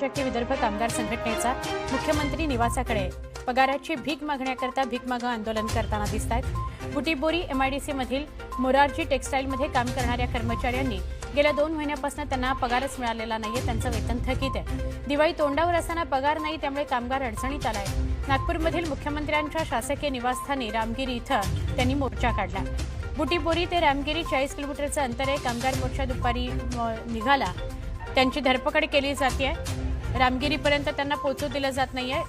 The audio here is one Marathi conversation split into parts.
शक्य विदर्भ कामगार संघटनेचा मुख्यमंत्री निवासाकडे पगाराची भीक मागण्याकरता भीक मागं आंदोलन करताना दिसत आहेत बुटीबोरी एमआयडीसी मधील मोरारजी टेक्स्टाईलमध्ये काम करणाऱ्या कर्मचाऱ्यांनी गेल्या दोन महिन्यापासून त्यांना पगारच मिळालेला नाहीये त्यांचं वेतन थकीत आहे. दिवाळी तोंडावर असताना पगार नाही त्यामुळे कामगार अडचणीत आलाय. नागपूरमधील मुख्यमंत्र्यांच्या शासकीय निवासस्थानी रामगिरी इथं त्यांनी मोर्चा काढला. बुटीबोरी ते रामगिरी चाळीस किलोमीटरचं अंतर आहे. कामगार मोर्चा दुपारी निघाला. त्यांची धरपकड केली जाते रामगिरीपर्यंत त्यांना पोहोचू दिलं जात नाहीये.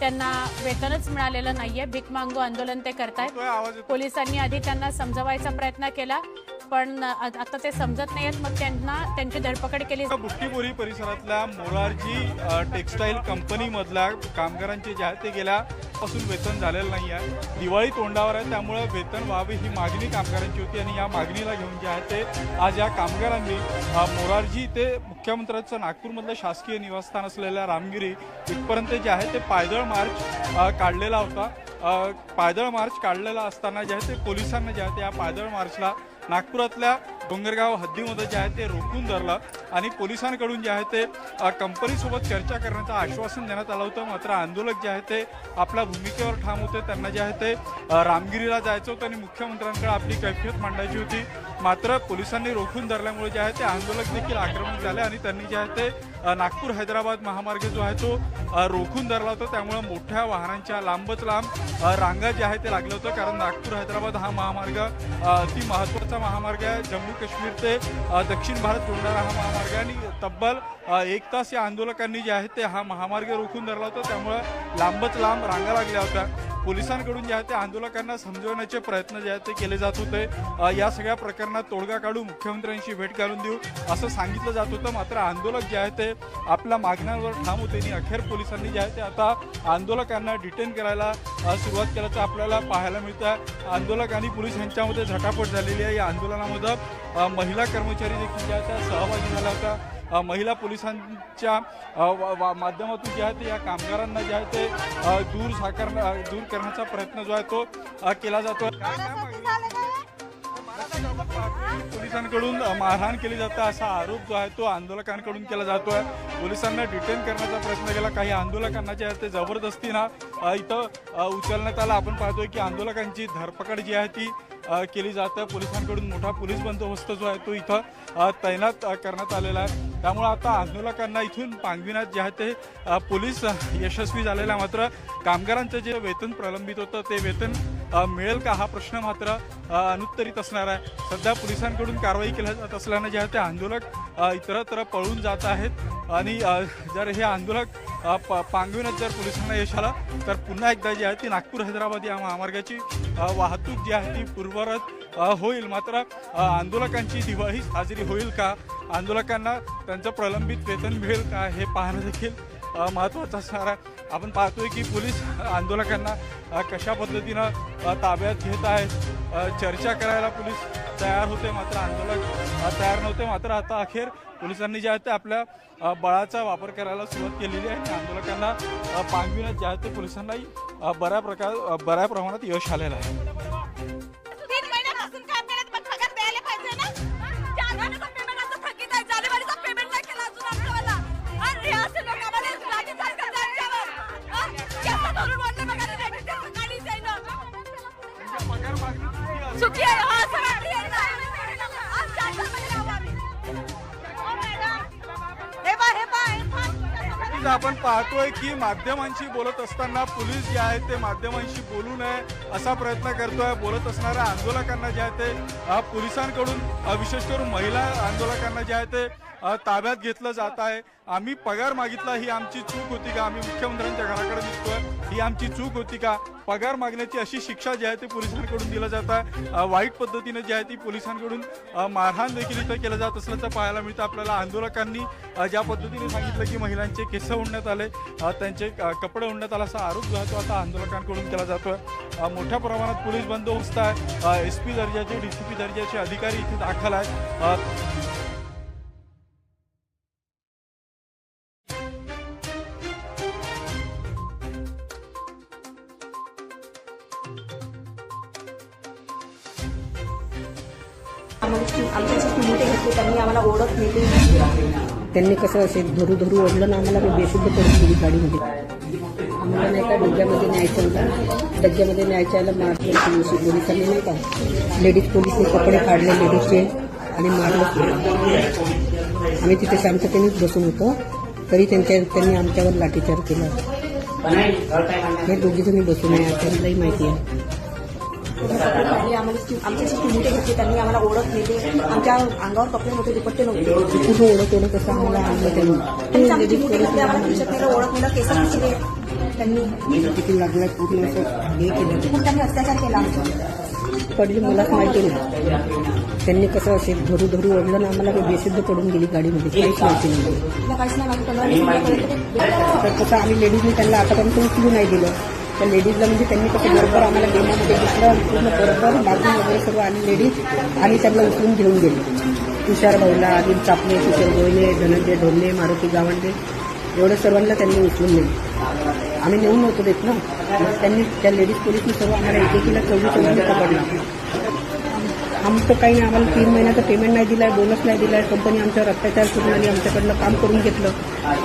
त्यांना वेतनच मिळालेलं नाहीये. भीक मागू आंदोलन ते करतायत. पोलिसांनी आधी त्यांना समजवायचा प्रयत्न केला. पण आता ते समजत नाहीत मग त्यांना त्यांची धरपकड केली. बुट्टीबोरी परिसरातल्या मोरारजी टेक्सटाईल टेक्स्टाईल कंपनीमधल्या कामगारांचे जे आहे ते गेल्यापासून वेतन झालेलं नाही आहे. दिवाळी तोंडावर आहे त्यामुळे वेतन व्हावी ही मागणी कामगारांची होती आणि या मागणीला घेऊन जे आहे ते आज या कामगारांनी मोरारजी ते मुख्यमंत्र्यांचं नागपूरमधलं शासकीय निवासस्थान असलेल्या रामगिरी इथपर्यंत जे आहे ते पायदळ मार्च काढलेला होता. पायदळ मार्च काढलेला असताना जे आहे ते पोलिसांना जे आहे ते या पायदळ मार्चला नागपुरातल्या डोंगरगाव हद्दीमध्ये जे आहे ते रोखून धरलं आणि पोलिसांकडून जे आहे ते कंपनीसोबत चर्चा करण्याचं आश्वासन देण्यात आलं होतं. मात्र आंदोलक जे आहे ते आपल्या भूमिकेवर ठाम होते. त्यांना जे आहे ते रामगिरीला जायचं होतं आणि मुख्यमंत्र्यांकडे आपली कैफियत मांडायची होती. मात्र पोलिसांनी रोखून धरल्यामुळे जे आहे ते आंदोलक देखील आक्रमक झाले आणि त्यांनी जे आहे ते नागपूर हैदराबाद महामार्ग जो आहे तो रोखून धरला होता. त्यामुळे मोठ्या वाहनांच्या लांबच लांब रांगा जे आहे ते लागलं होतं कारण नागपूर हैदराबाद हा महामार्ग अति महत्त्वाचा महामार्ग आहे. जम्मू काश्मीर ते दक्षिण भारत जोडणारा हा महामार्ग आणि तब्बल एक तास या आंदोलकांनी जे आहे ते हा महामार्ग रोखून धरला होता. त्यामुळे लांबच लांब रांगा लागल्या होत्या. पोलिसांकडून जे आहे ते आंदोलकांना समजवण्याचे प्रयत्न जे आहेत ते केले जात होते. या सगळ्या प्रकरणात तोडगा काढू मुख्यमंत्र्यांशी भेट घालून देऊ असं सांगितलं जात होतं. मात्र आंदोलक जे आहे ते आपल्या मागण्यांवर ठाम होते आणि अखेर पोलिसांनी जे आहे ते आता आंदोलकांना डिटेन करायला सुरुवात केल्याचं आपल्याला पाहायला मिळतं. आहे आंदोलक आणि पोलीस यांच्यामध्ये झटापट झालेली आहे. या आंदोलनामध्ये महिला कर्मचारी देखील ज्या आहेत त्या सहभागी झाल्या होत्या. महिला पोलिसांच्या वा- वा- माध्यमातून जे आहे ते या कामगारांना जे आहे ते दूर साकार दूर करण्याचा प्रयत्न जो आहे तो केला जातो पोलिसांकडून मारहाण केली जाते असा आरोप जो आहे तो आंदोलकांकडून केला जातोय. पोलिसांना डिटेन करण्याचा प्रयत्न केला. काही आंदोलकांना जे आहे ते जबरदस्तीनं इथं उचलण्यात आलं. आपण पाहतोय की आंदोलकांची धरपकड जी आहे ती केली जाते. पोलिसांकडून मोठा पोलीस बंदोबस्त जो आहे तो इथं तैनात करण्यात आलेला आहे. त्यामुळे आता आंदोलकांना इथून पांगविण्यात जे आहे ते पोलीस यशस्वी झालेला मात्र कामगारांचं जे वेतन प्रलंबित होतं ते वेतन मिळेल का? हा प्रश्न मात्र अनुत्तरित असणार आहे. सध्या पोलिसांकडून कारवाई केल्या जात असल्यानं जे आहे ते आंदोलक इतरत्र पळून जात आहेत. आणि जर हे आंदोलक प- पांगविण्यात जर पोलिसांना यश आलं तर पुन्हा एकदा जी आहे ती नागपूर हैदराबाद या महामार्गाची वाहतूक जी आहे ती पूर्वरत होईल. मात्र आंदोलकांची दिवाळी साजरी होईल का? आंदोलकांना त्यांचं प्रलंबित वेतन मिळेल का हे पाहणं देखील अ, महत्त्वाचं असणार आहे. आपण पाहतोय की पोलीस आंदोलकांना कशा पद्धतीनं ताब्यात घेत आहेत. चर्चा करायला पोलीस तयार होते मात्र आंदोलक तयार नव्हते. मात्र आता अखेर पोलिसांनी जे आहे ते आपल्या बळाचा वापर करायला सुरुवात केलेली आहे. आणि आंदोलकांना पांगविण्यात जे आहे ते पोलिसांनाही बऱ्या प्रकार बऱ्या प्रमाणात यश आलेलं आहे. चुकी आहे असं आहे आम्ही. हो, मॅडम. हे पहा, हे पहा, हे पहा. नक्कीच आपण पाहतोय की माध्यमांशी बोलत असताना पोलीस जे आहेत ते माध्यमांशी बोलू नये असा प्रयत्न करतोय बोलत असणाऱ्या आंदोलकांना जे आहे ते अ, पोलिसांकडून अ, विशेष करून महिला आंदोलकांना जे आहे ते अ, ताब्यात घेतलं जात आहे आम्ही पगार मागितला ही आमची चूक होती का आम्ही मुख्यमंत्र्यांच्या घराकडे निघतोय ही आमची चूक होती का? पगार मागण्याची अशी शिक्षा जी आहे ती पोलिसांकडून दिलं जात आहे. वाईट पद्धतीनं जी आहे ती पोलिसांकडून मारहाण देखील इथं केलं जात असल्याचं पाहायला मिळतं. आपल्याला आंदोलकांनी ज्या पद्धतीने सांगितलं की महिलांचे केस उडण्यात आले त्यांचे कपडे उडण्यात आला असा आरोप जो आहे तो आता आंदोलकांकडून केला जातोय. मोठ्या प्रमाणात पोलीस बंदोबस्त आहे. एस पी दर्जाचे डी सी पी दर्जाचे अधिकारी इथे दाखल आहेत. आमच्याशी मोठे घेतले त्यांनी आम्हाला ओळख दिली त्यांनी कसं असे धरू धरू ओढलं ना आम्हाला बेशुद्ध करून दिली गाडीमध्ये आम्हाला नाही का डग्यामध्ये न्यायचं होतं डग्यामध्ये न्यायच्या याला मारलं पोलीस पोलिसांनी नाही का? लेडीज पोलिसने कपडे काढले लेडीजचे आणि मारलं आम्ही तिथे शांततेनेच बसून होतो. तरी त्यांच्या त्यांनी आमच्यावर लाठीचार केला. हे दोघी जणी बसून आहे. त्यांनाही माहिती आहे. आमच्याशी चिमटे घेतले त्यांनी आम्हाला ओळख नेले आमच्या अंगावर कपडे नव्हते दुपट्टे नव्हते. ओळख ओळख असं आम्हाला आणलं त्यांनी. चिमटे घेतले आम्हाला ओळख केस त्यांनी किती लागलं पूर्ण असं हे केलं त्यांनी अत्याचार केला पडली मलाच माहिती नाही. त्यांनी कसं असे धरू धरू ओढलं ना आम्हाला मी बेशुद्ध पडून गेली गाडीमध्ये. काहीच माहिती नाही. तर कसं आम्ही लेडीजने त्यांना आतापर्यंत उचलू नाही दिलं. त्या लेडीजला म्हणजे त्यांनी कसं बरोबर आम्हाला गेल्यामध्ये म्हणजे घेतलं पूर्ण बरोबर मागून वगैरे सर्व आली लेडीज आणि त्यांना उचलून घेऊन गेले. तुषार भाऊला अनिल चापले किशोर गोयले धनंजय ढोलणे मारुती गावंडे एवढ्या सर्वांना त्यांनी उचलून नेले. आम्ही नेऊन नव्हतो देत ना. त्यांनी त्या लेडीज पोलिसने सर्व आम्हाला एकेकीला चौवीस चौदा पकडला आमचं काही नाही आम्हाला तीन महिन्याचं पेमेंट नाही दिलाय बोनस नाही दिलाय. कंपनी आमच्यावर अत्याचार करून आणि आमच्याकडनं काम करून घेतलं.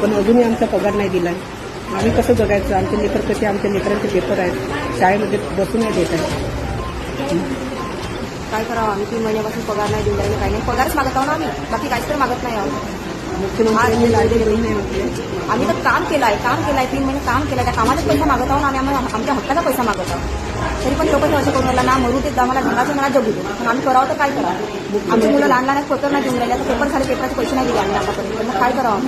पण अजूनही आमचा पगार नाही दिलाय. आम्ही कसं जगायचं? आमचे लेकर कसे? आमच्या लेकरांचे पेपर आहेत. शाळेमध्ये बसून नाही देत आहे काय करावं? आम्ही तीन महिन्यापासून पगार नाही देऊन राहिले काही नाही. पगारच मागत आहो ना आम्ही. बाकी काहीच तर मागत नाही आहोत. आम्ही तर काम केलंय काम केलंय. तीन महिने काम केलंय. त्या कामाचाच पैसा मागत आहोत आणि आम्ही. आमच्या हक्काचा पैसा मागत आहोत. तरी पण लोक असं करून राहिला ना मरू ते आम्हाला घराचं मला जगू दे. पण आम्ही करावं तर काय करावं? आमची मुलं लहान लहान पेपर नाही देऊन राहिले. आता पेपर झाले पेपराचे पैसे नाही दिले आम्ही. आतापर्यंत मग काय करावं?